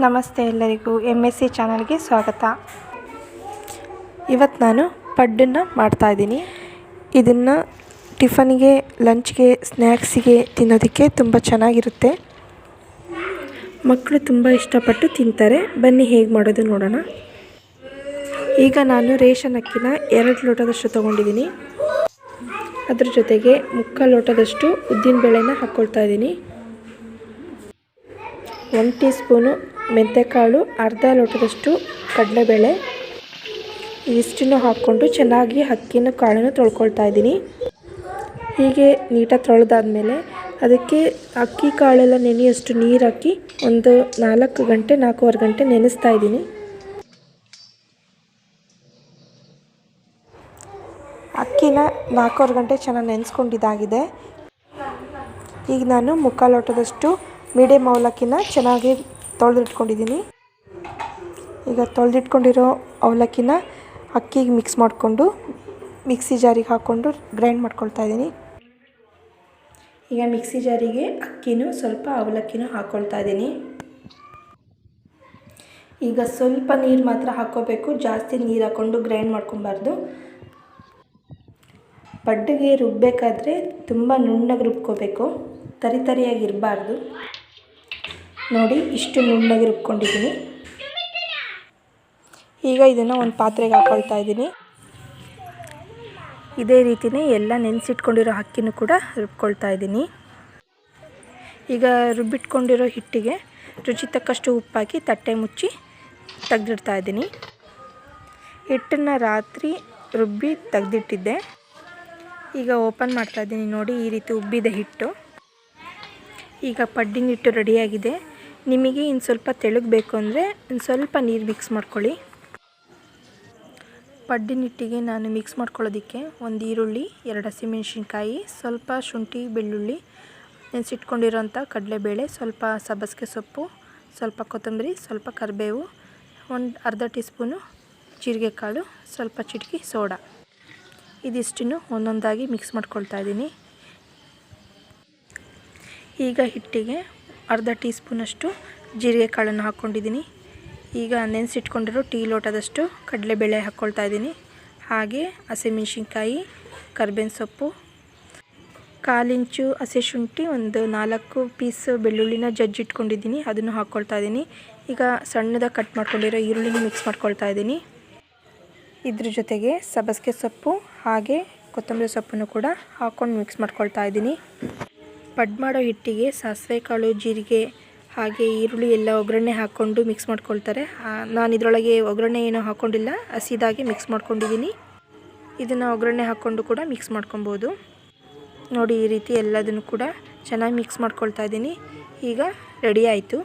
ನಮಸ್ತೆ ಎಲ್ಲರಿಗೂ M S C ಚಾನಲ್ಗೆ ಸ್ವಾಗತ. ಇವತ್ತು ನಾನು ಪಡ್ಡನ್ನು ಮಾಡ್ತಾಯಿದ್ದೀನಿ ಇದನ್ನು ಟಿಫನ್ಗೆ, ಲಂಚ್ಗೆ ಸ್ನ್ಯಾಕ್ಸಿಗೆ ತಿನ್ನೋದಕ್ಕೆ ತುಂಬ ಚೆನ್ನಾಗಿರುತ್ತೆ. ಮಕ್ಕಳು ತುಂಬ ಇಷ್ಟಪಟ್ಟು ತಿಂತಾರೆ. ಬನ್ನಿ ಹೇಗೆ ಮಾಡೋದು ನೋಡೋಣ. ಈಗ ನಾನು ರೇಷನ್ ಅಕ್ಕಿನ ಎರಡು ಲೋಟದಷ್ಟು ತೊಗೊಂಡಿದ್ದೀನಿ. ಅದ್ರ ಜೊತೆಗೆ ಮುಕ್ಕ ಲೋಟದಷ್ಟು ಉದ್ದಿನ ಬೇಳೆನ ಹಾಕ್ಕೊಳ್ತಾ ಇದ್ದೀನಿ. ಒಂದು ಟೀ ಸ್ಪೂನು ಮೆಂತ್ಯಕಾಳು ಅರ್ಧ ಲೋಟದಷ್ಟು ಕಡಲೆಬೇಳೆ ಇದಿಷ್ಟನ್ನು ಹಾಕ್ಕೊಂಡು ಚೆನ್ನಾಗಿ ಅಕ್ಕಿನ ಕಾಳನ್ನು ತೊಳ್ಕೊಳ್ತಾ ಇದ್ದೀನಿ. ಹೀಗೆ ನೀಟಾಗಿ ತೊಳೆದಾದ್ಮೇಲೆ ಅದಕ್ಕೆ ಅಕ್ಕಿ ಕಾಳೆಲ್ಲ ನೆನೆಯಷ್ಟು ನೀರು ಹಾಕಿ ಒಂದು ನಾಲ್ಕು ಗಂಟೆ, ನಾಲ್ಕೂವರೆ ಗಂಟೆ ನೆನೆಸ್ತಾ ಇದ್ದೀನಿ. ಅಕ್ಕಿನ ನಾಲ್ಕೂವರೆ ಗಂಟೆ ಚೆನ್ನಾಗಿ ನೆನೆಸ್ಕೊಂಡಿದ್ದಾಗಿದೆ ಈಗ ನಾನು ಮುಕ್ಕಾಲು ಲೋಟದಷ್ಟು ಮೀಡಿಯಮ್ ಅವಲಕ್ಕಿನ ಚೆನ್ನಾಗಿ ತೊಳೆದಿಟ್ಕೊಂಡಿದ್ದೀನಿ. ಈಗ ತೊಳೆದಿಟ್ಕೊಂಡಿರೋ ಅವಲಕ್ಕಿನ ಅಕ್ಕಿಗೆ ಮಿಕ್ಸ್ ಮಾಡಿಕೊಂಡು, ಮಿಕ್ಸಿ ಜಾರಿಗೆ ಹಾಕ್ಕೊಂಡು ಗ್ರೈಂಡ್ ಮಾಡ್ಕೊಳ್ತಾ ಇದ್ದೀನಿ. ಈಗ ಮಿಕ್ಸಿ ಜಾರಿಗೆ ಅಕ್ಕಿನೂ ಸ್ವಲ್ಪ ಅವಲಕ್ಕಿನೂ ಹಾಕ್ಕೊಳ್ತಾ ಇದ್ದೀನಿ. ಈಗ ಸ್ವಲ್ಪ ನೀರು ಮಾತ್ರ ಹಾಕ್ಕೋಬೇಕು, ಜಾಸ್ತಿ ನೀರು ಹಾಕ್ಕೊಂಡು ಗ್ರೈಂಡ್ ಮಾಡ್ಕೊಬಾರ್ದು ಪಡ್ಡಿಗೆ ರುಬ್ಬಬೇಕಾದ್ರೆ ತುಂಬ ನುಣ್ಣಗೆ ರುಬ್ಕೋಬೇಕು, ತರಿ ತರಿಯಾಗಿ ಇರಬಾರ್ದು. ನೋಡಿ, ಇಷ್ಟು ನುಣ್ಣಗೆ ರುಬ್ಕೊಂಡಿದ್ದೀನಿ. ಈಗ ಇದನ್ನು ಒಂದು ಪಾತ್ರೆಗೆ ಹಾಕೊಳ್ತಾ ಇದ್ದೀನಿ. ಇದೇ ರೀತಿಯೇ ಎಲ್ಲ ನೆನೆಸಿಟ್ಕೊಂಡಿರೋ ಅಕ್ಕಿನೂ ಕೂಡ ರುಬ್ಕೊಳ್ತಾ ಇದ್ದೀನಿ. ಈಗ ರುಬ್ಬಿಟ್ಕೊಂಡಿರೋ ಹಿಟ್ಟಿಗೆ ರುಚಿ ತಕ್ಕಷ್ಟು ಉಪ್ಪಾಕಿ ತಟ್ಟೆ ಮುಚ್ಚಿ ತೆಗೆದಿಡ್ತಾ ಇದ್ದೀನಿ. ಹಿಟ್ಟನ್ನು ರಾತ್ರಿ ರುಬ್ಬಿ ತೆಗೆದಿಟ್ಟಿದ್ದೆ. ಈಗ ಓಪನ್ ಮಾಡ್ತಾ ಇದ್ದೀನಿ ನೋಡಿ ಈ ರೀತಿ ಉಬ್ಬಿದೆ ಹಿಟ್ಟು. ಈಗ ಪಡ್ಡಿನ ಹಿಟ್ಟು ರೆಡಿಯಾಗಿದೆ. ನಿಮಗೆ ಇನ್ನು ಸ್ವಲ್ಪ ತೆಳುಗಬೇಕು ಅಂದರೆ ಒಂದು ಸ್ವಲ್ಪ ನೀರು ಮಿಕ್ಸ್ ಮಾಡ್ಕೊಳ್ಳಿ. ಪಡ್ಡಿನಿಟ್ಟಿಗೆ ನಾನು ಮಿಕ್ಸ್ ಮಾಡ್ಕೊಳ್ಳೋದಕ್ಕೆ ಒಂದು ಈರುಳ್ಳಿ, ಎರಡು ಹಸಿಮೆಣ್ಸಿನ್ಕಾಯಿ, ಸ್ವಲ್ಪ ಶುಂಠಿ, ಬೆಳ್ಳುಳ್ಳಿ, ನೆನೆಸಿಟ್ಕೊಂಡಿರೋಂಥ ಕಡಲೆಬೇಳೆ, ಸ್ವಲ್ಪ ಸಬ್ಬಸಿಗೆ ಸೊಪ್ಪು, ಸ್ವಲ್ಪ ಕೊತ್ತಂಬರಿ, ಸ್ವಲ್ಪ ಕರಿಬೇವು, ಒಂದು ಅರ್ಧ ಟೀ ಸ್ಪೂನು ಜೀರಿಗೆ ಕಾಳು ಸ್ವಲ್ಪ ಚಿಟಕಿ ಸೋಡಾ. ಇದಿಷ್ಟನ್ನು ಒಂದೊಂದಾಗಿ ಮಿಕ್ಸ್ ಮಾಡ್ಕೊಳ್ತಾ ಇದ್ದೀನಿ. ಈಗ ಹಿಟ್ಟಿಗೆ ಅರ್ಧ ಟೀ ಸ್ಪೂನಷ್ಟು ಜೀರಿಗೆ ಕಾಳನ್ನು ಹಾಕ್ಕೊಂಡಿದ್ದೀನಿ. ಈಗ ನೆನೆಸಿಟ್ಕೊಂಡಿರೋ ಟೀ ಲೋಟದಷ್ಟು ಕಡಲೆಬೇಳೆ ಹಾಕ್ಕೊಳ್ತಾ ಇದ್ದೀನಿ. ಹಾಗೆ ಹಸಿಮೆಣ್ಸಿನ್ಕಾಯಿ ಕರ್ಬೇವಿನ ಸೊಪ್ಪು, ಕಾಲಿಂಚು, ಹಸಿ ಶುಂಠಿ, ಒಂದು ನಾಲ್ಕು ಪೀಸ್ ಬೆಳ್ಳುಳ್ಳಿನ ಜಜ್ಜಿಟ್ಕೊಂಡಿದ್ದೀನಿ ಅದನ್ನು ಹಾಕ್ಕೊಳ್ತಾ ಇದ್ದೀನಿ. ಈಗ ಸಣ್ಣದಾಗಿ ಕಟ್ ಮಾಡ್ಕೊಂಡಿರೋ ಈರುಳ್ಳಿನ ಮಿಕ್ಸ್ ಮಾಡ್ಕೊಳ್ತಾ ಇದ್ದೀನಿ. ಇದ್ರ ಜೊತೆಗೆ ಸಬ್ಬಸಿಗೆ ಸೊಪ್ಪು, ಹಾಗೆ ಕೊತ್ತಂಬರಿ ಸೊಪ್ಪನ್ನು ಕೂಡ ಹಾಕ್ಕೊಂಡು ಮಿಕ್ಸ್ ಮಾಡ್ಕೊಳ್ತಾ ಇದ್ದೀನಿ. ಪಡ್ ಮಾಡೋ ಹಿಟ್ಟಿಗೆ ಸಾಸಿವೆ ಕಾಳು, ಜೀರಿಗೆ, ಹಾಗೆ ಈರುಳ್ಳಿ ಎಲ್ಲ ಒಗ್ಗರಣೆ ಹಾಕ್ಕೊಂಡು ಮಿಕ್ಸ್ ಮಾಡ್ಕೊಳ್ತಾರೆ. ನಾನು ಇದರೊಳಗೆ ಒಗ್ಗರಣೆ ಏನೂ ಹಾಕ್ಕೊಂಡಿಲ್ಲ ಹಸಿದಾಗಿ ಮಿಕ್ಸ್ ಮಾಡ್ಕೊಂಡಿದ್ದೀನಿ ಇದನ್ನು ಒಗ್ಗರಣೆ ಹಾಕ್ಕೊಂಡು ಕೂಡ ಮಿಕ್ಸ್ ಮಾಡ್ಕೊಬೋದು. ನೋಡಿ ಈ ರೀತಿ ಎಲ್ಲದನ್ನು ಕೂಡ ಚೆನ್ನಾಗಿ ಮಿಕ್ಸ್ ಮಾಡ್ಕೊಳ್ತಾ ಇದ್ದೀನಿ ಈಗ ರೆಡಿ ಆಯಿತು.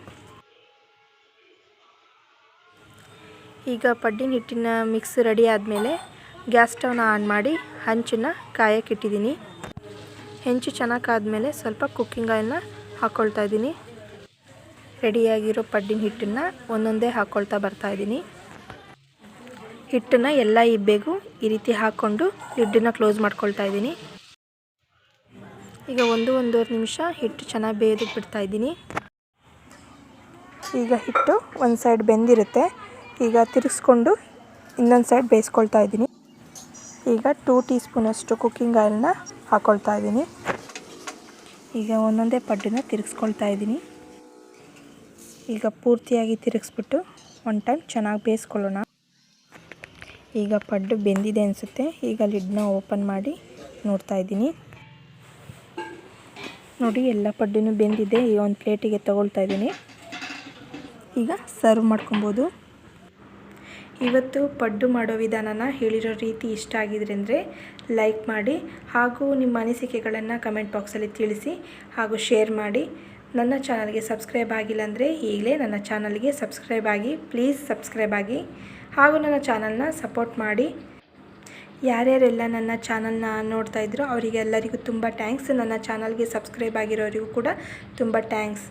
ಈಗ ಪಡ್ಡಿನ ಹಿಟ್ಟಿನ ಮಿಕ್ಸ್ ರೆಡಿ ಆದಮೇಲೆ ಗ್ಯಾಸ್ ಸ್ಟವ್ನ ಆನ್ ಮಾಡಿ, ಹಂಚನ್ನು ಕಾಯಕ್ಕೆ ಇಟ್ಟಿದ್ದೀನಿ ಹೆಂಚು ಚೆನ್ನಾಗಿ ಆದಮೇಲೆ ಸ್ವಲ್ಪ ಕುಕ್ಕಿಂಗ್ ಆಯಿಲ್ನ ಹಾಕ್ಕೊಳ್ತಾ ಇದ್ದೀನಿ. ರೆಡಿಯಾಗಿರೋ ಪಡ್ಡಿನ ಹಿಟ್ಟನ್ನು ಒಂದೊಂದೇ ಹಾಕ್ಕೊಳ್ತಾ ಬರ್ತಾಯಿದ್ದೀನಿ ಹಿಟ್ಟನ್ನು ಎಲ್ಲ ಇಬ್ಬೆಗೂ ಈ ರೀತಿ ಹಾಕ್ಕೊಂಡು ಲಿಡ್ಡನ್ನು ಕ್ಲೋಸ್ ಮಾಡ್ಕೊಳ್ತಾ ಇದ್ದೀನಿ. ಈಗ ಒಂದು ಒಂದೂವರೆ ನಿಮಿಷ ಹಿಟ್ಟು ಚೆನ್ನಾಗಿ ಬೇಯೋದಕ್ಕೆ ಬಿಡ್ತಾಯಿದ್ದೀನಿ ಈಗ ಹಿಟ್ಟು ಒಂದು ಸೈಡ್ ಬೆಂದಿರುತ್ತೆ. ಈಗ ತಿರುಗಿಸ್ಕೊಂಡು ಇನ್ನೊಂದು ಸೈಡ್ ಬೇಯಿಸ್ಕೊಳ್ತಾ ಇದ್ದೀನಿ. ಈಗ ಟೂ ಟೀ ಸ್ಪೂನಷ್ಟು ಕುಕ್ಕಿಂಗ್ ಆಯಿಲ್ನ ಹಾಕ್ಕೊಳ್ತಾ ಇದ್ದೀನಿ. ಈಗ ಒಂದೊಂದೇ ಪಡ್ಡಿನ ತಿರುಗಿಸ್ಕೊಳ್ತಾ ಇದ್ದೀನಿ. ಈಗ ಪೂರ್ತಿಯಾಗಿ ತಿರುಗಿಸ್ಬಿಟ್ಟು ಒನ್ ಟೈಮ್ ಚೆನ್ನಾಗಿ ಬೇಯಿಸ್ಕೊಳ್ಳೋಣ. ಈಗ ಪಡ್ಡು ಬೆಂದಿದೆ ಅನಿಸುತ್ತೆ. ಈಗ ಲಿಡ್ನ ಓಪನ್ ಮಾಡಿ ನೋಡ್ತಾ ಇದ್ದೀನಿ. ನೋಡಿ, ಎಲ್ಲ ಪಡ್ಡು ಬೆಂದಿದೆ. ಈ ಒಂದು ಪ್ಲೇಟಿಗೆ ತಗೊಳ್ತಾ ಇದ್ದೀನಿ. ಈಗ ಸರ್ವ್ ಮಾಡ್ಕೊಬೋದು. ಇವತ್ತು ಪಡ್ಡು ಮಾಡೋ ವಿಧಾನನ ಹೇಳಿರೋ ರೀತಿ ಇಷ್ಟ ಆಗಿದ್ರೆ ಅಂದರೆ ಲೈಕ್ ಮಾಡಿ ಹಾಗೂ ನಿಮ್ಮ ಅನಿಸಿಕೆಗಳನ್ನು ಕಮೆಂಟ್ ಬಾಕ್ಸಲ್ಲಿ ತಿಳಿಸಿ ಹಾಗೂ ಶೇರ್ ಮಾಡಿ. ನನ್ನ ಚಾನಲ್ಗೆ ಸಬ್ಸ್ಕ್ರೈಬ್ ಆಗಿಲ್ಲ ಅಂದರೆ ಈಗಲೇ ನನ್ನ ಚಾನಲ್ಗೆ ಸಬ್ಸ್ಕ್ರೈಬ್ ಆಗಿ ಪ್ಲೀಸ್ ಸಬ್ಸ್ಕ್ರೈಬ್ ಆಗಿ ಹಾಗೂ ನನ್ನ ಚಾನಲ್ನ ಸಪೋರ್ಟ್ ಮಾಡಿ. ಯಾರ್ಯಾರೆಲ್ಲ ನನ್ನ ಚಾನಲ್ನ ನೋಡ್ತಾ ಇದ್ರೋ ಅವರಿಗೆಲ್ಲರಿಗೂ ತುಂಬ ಟ್ಯಾಂಕ್ಸ್ ನನ್ನ ಚಾನಲ್ಗೆ ಸಬ್ಸ್ಕ್ರೈಬ್ ಆಗಿರೋರಿಗೂ ಕೂಡ ತುಂಬ ಟ್ಯಾಂಕ್ಸ್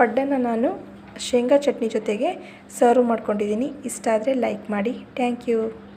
ಪಡ್ಡನ್ನು ನಾನು ಶೇಂಗಾ ಚಟ್ನಿ ಜೊತೆಗೆ ಸರ್ವ್ ಮಾಡ್ಕೊಂಡಿದ್ದೀನಿ. ಇಷ್ಟ ಆದರೆ ಲೈಕ್ ಮಾಡಿ. Thank you